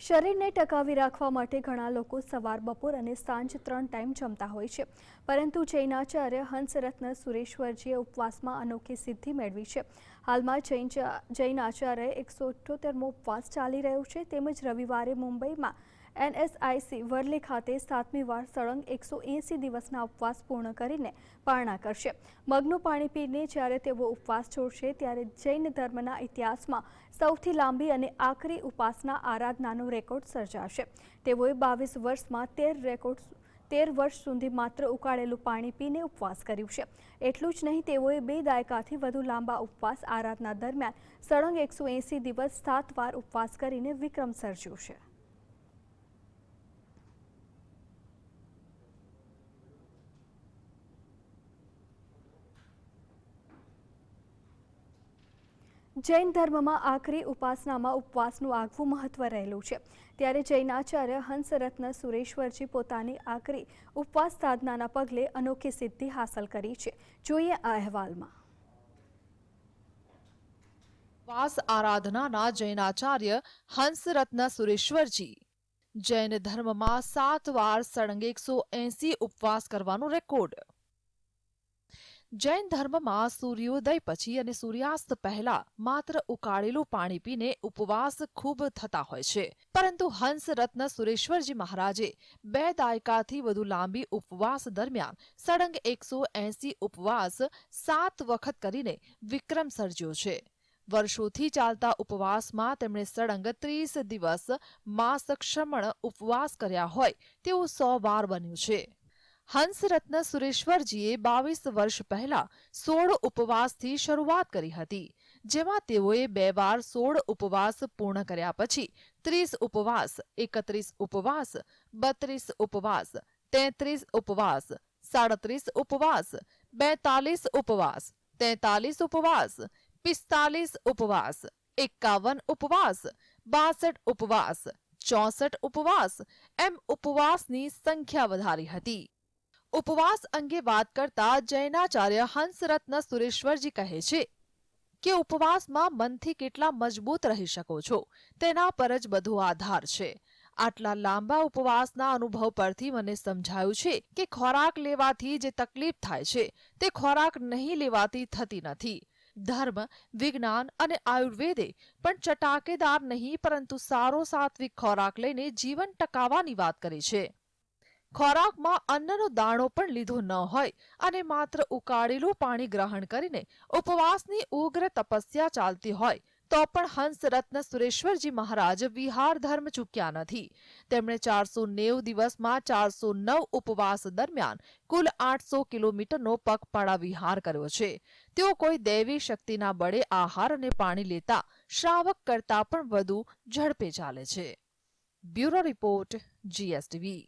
શરીરને ટકાવી રાખવા માટે ઘણા લોકો સવાર, બપોર અને સાંજ ત્રણ ટાઈમ જમતા હોય છે. પરંતુ જૈનાચાર્ય હંસરત્ન સુરેશ્વરજીએ ઉપવાસમાં અનોખી સિદ્ધિ મેળવી છે. હાલમાં જૈન જૈન આચાર્ય એકસો ઉપવાસ ચાલી રહ્યો છે. તેમજ રવિવારે મુંબઈમાં એનએસઆઈસી વરલી ખાતે સાતમી વાર સળંગ એકસો એંસી દિવસના ઉપવાસ પૂર્ણ કરીને પારણા કરશે. મગનું પાણી પીને જ્યારે તેઓ ઉપવાસ છોડશે, ત્યારે જૈન ધર્મના ઇતિહાસમાં સૌથી લાંબી અને આખરી ઉપાસના આરાધનાનો રેકોર્ડ સર્જાશે. તેઓએ બાવીસ વર્ષમાં તેર રેકોર્ડ તેર વર્ષ સુધી માત્ર ઉકાળેલું પાણી પીને ઉપવાસ કર્યું છે. એટલું જ નહીં, તેઓએ બે દાયકાથી વધુ લાંબા ઉપવાસ આરાધના દરમિયાન સળંગ એકસો દિવસ સાત વાર ઉપવાસ કરીને વિક્રમ સર્જ્યો છે. જૈન ધર્મમાં આખરી ઉપાસનામાં ઉપવાસનું આગવું મહત્વ રહેલું છે. ત્યારે જૈનાચાર્ય હંસરત્ન સુરેશ્વરજી પોતાની આખરી ઉપવાસ સાધનાના પગલે અનોખી સિદ્ધિ હાંસલ કરી છે. જોઈએ આ અહેવાલમાં. ઉપવાસ આરાધનાના જૈનાચાર્ય હંસરત્ન સુરેશ્વરજી. જૈન ધર્મમાં સાત વાર સળંગ એકસો એંસી ઉપવાસ કરવાનો રેકોર્ડ. જૈન ધર્મમાં સૂર્યોદય પછી અને સૂર્યાસ્ત પહેલા માત્ર ઉકાળેલું પાણી પીને ઉપવાસ ખૂબ થતા હોય છે. પરંતુ હંસરત્ન સુરેશ્વરજી મહારાજે બે દાયકાથી વધુ લાંબી ઉપવાસ દરમિયાન સળંગ એકસો એંસી ઉપવાસ સાત વખત કરીને વિક્રમ સર્જ્યો છે. વર્ષોથી ચાલતા ઉપવાસમાં તેમણે સળંગ ત્રીસ દિવસ માસક્ષમણ ઉપવાસ કર્યા હોય તેવું સો વાર બન્યું છે. હંસરત્ન સુરેશ્વરજીએ બાવીસ વર્ષ પહેલા સોળ ઉપવાસથી શરૂઆત કરી હતી, જેમાં તેઓએ બે વાર સોળ ઉપવાસ પૂર્ણ કર્યા પછી ત્રીસ ઉપવાસ, એકત્રીસ ઉપવાસ, બત્રીસ ઉપવાસ, તેત્રીસ ઉપવાસ, સાડત્રીસ ઉપવાસ, બેતાલીસ ઉપવાસ, તેતાલીસ ઉપવાસ, પિસ્તાલીસ ઉપવાસ, એકાવન ઉપવાસ, બાસઠ ઉપવાસ, ચોસઠ ઉપવાસ એમ ઉપવાસની સંખ્યા વધારી હતી. ઉપવાસ અંગે વાત કરતા જૈનાચાર્ય હંસરત્ન સુરેશ્વરજી કહે છે કે ઉપવાસમાં મનથી કેટલા મજબૂત રહી શકો છો, તેના પર જ બધો આધાર છે. આટલા લાંબા ઉપવાસના અનુભવ પરથી મને સમજાયું છે કે ખોરાક લેવાથી જે તકલીફ થાય છે, તે ખોરાક નહીં લેવાથી થતી નથી. ધર્મ, વિજ્ઞાન અને આયુર્વેદે પણ ચટાકેદાર નહીં પરંતુ સારો સાત્વિક ખોરાક લઈને જીવન ટકાવવાની વાત કરી છે. ખોરાકમાં અન્નનો દાણો પણ લીધો ન હોય અને માત્ર ઉકાળેલું પાણી ગ્રહણ કરીને ઉપવાસની ઉગ્ર તપસ્યા ચાલતી હોય, તો પણ હંસરત્ન સુરેશ્વરજી મહારાજ વિહાર ધર્મ ચૂક્યા નથી. તેમણે ચારસો નેવ દિવસમાં ચારસો નવ ઉપવાસ દરમિયાન કુલ આઠસો કિલોમીટરનો પગપાળા વિહાર કર્યો છે. તેઓ કોઈ દૈવી શક્તિના બળે આહાર અને પાણી લેતા શ્રાવક કરતા પણ વધુ ઝડપે ચાલે છે. Bureau report, GSTV.